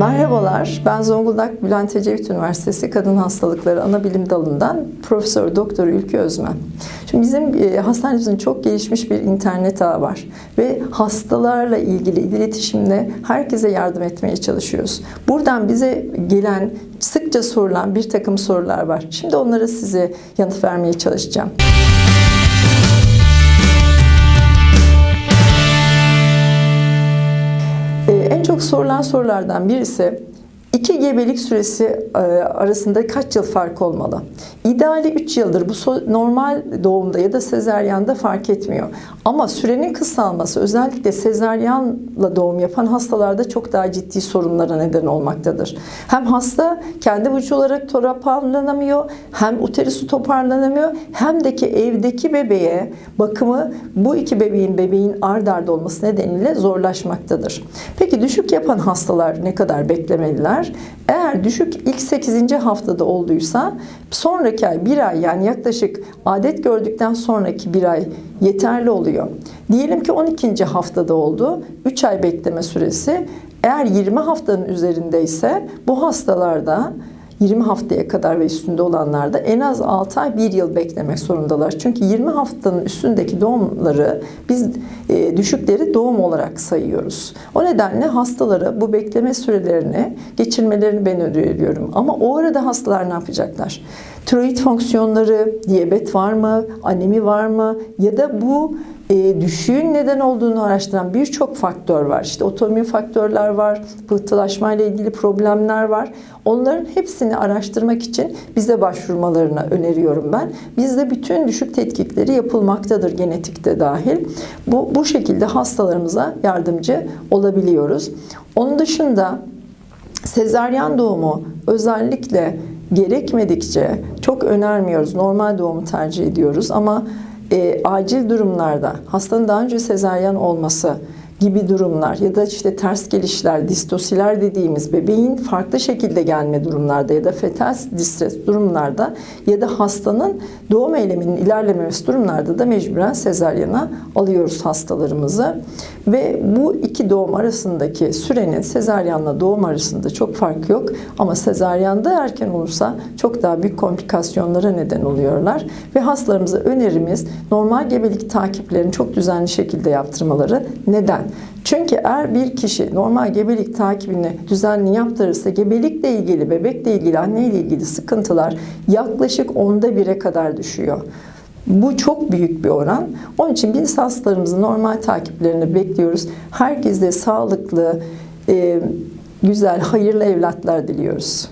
Merhabalar, ben Zonguldak Bülent Ecevit Üniversitesi Kadın Hastalıkları Anabilim Dalı'ndan Profesör Doktor Ülkü Özmen. Şimdi bizim e, hastanemizin çok gelişmiş bir internet ağı var ve hastalarla ilgili iletişimde herkese yardım etmeye çalışıyoruz. Buradan bize gelen sıkça sorulan bir takım sorular var. Şimdi onlara size yanıt vermeye çalışacağım. Ee, çok sorulan sorulardan birisi iki gebelik süresi e, arasında kaç yıl fark olmalı? İdeali 3 yıldır. Bu normal doğumda ya da sezeryanda fark etmiyor. Ama sürenin kısalması özellikle sezeryanla doğum yapan hastalarda çok daha ciddi sorunlara neden olmaktadır. Hem hasta kendi vücudu olarak toparlanamıyor, hem uterusu toparlanamıyor, hem de ki evdeki bebeğe bakımı bu iki bebeğin bebeğin ard arda olması nedeniyle zorlaşmaktadır. Peki düşük yapan hastalar ne kadar beklemeliler? Eğer düşük ilk 8. haftada olduysa sonraki ay bir ay yani yaklaşık adet gördükten sonraki bir ay yeterli oluyor. Diyelim ki 12. haftada oldu. 3 ay bekleme süresi. Eğer 20 haftanın üzerindeyse bu hastalarda 20 haftaya kadar ve üstünde olanlarda en az 6 ay 1 yıl beklemek zorundalar. Çünkü 20 haftanın üstündeki doğumları biz e, düşükleri doğum olarak sayıyoruz. O nedenle hastalara bu bekleme sürelerini geçirmelerini ben öneriyorum. Ama o arada hastalar ne yapacaklar? Tiroid fonksiyonları, diyabet var mı, anemi var mı ya da bu e, düşüğün neden olduğunu araştıran birçok faktör var. İşte otoimmün faktörler var, pıhtılaşma ile ilgili problemler var. Onların hepsini araştırmak için bize başvurmalarını öneriyorum ben. Bizde bütün düşük tetkikleri yapılmaktadır genetikte dahil. Bu, bu şekilde hastalarımıza yardımcı olabiliyoruz. Onun dışında sezaryen doğumu özellikle gerekmedikçe çok önermiyoruz. Normal doğumu tercih ediyoruz ama e, acil durumlarda hastanın daha önce sezaryen olması gibi durumlar ya da işte ters gelişler, distosiler dediğimiz bebeğin farklı şekilde gelme durumlarda ya da fetal distres durumlarda ya da hastanın doğum eyleminin ilerlememesi durumlarda da mecburen sezaryena alıyoruz hastalarımızı. Ve bu iki doğum arasındaki sürenin sezaryenle doğum arasında çok fark yok ama sezaryanda erken olursa çok daha büyük komplikasyonlara neden oluyorlar ve hastalarımıza önerimiz normal gebelik takiplerini çok düzenli şekilde yaptırmaları. Neden? Çünkü eğer bir kişi normal gebelik takibini düzenli yaptırırsa gebelikle ilgili, bebekle ilgili, anneyle ilgili sıkıntılar yaklaşık onda bire kadar düşüyor. Bu çok büyük bir oran. Onun için biz hastalarımızın normal takiplerini bekliyoruz. Herkese sağlıklı, güzel, hayırlı evlatlar diliyoruz.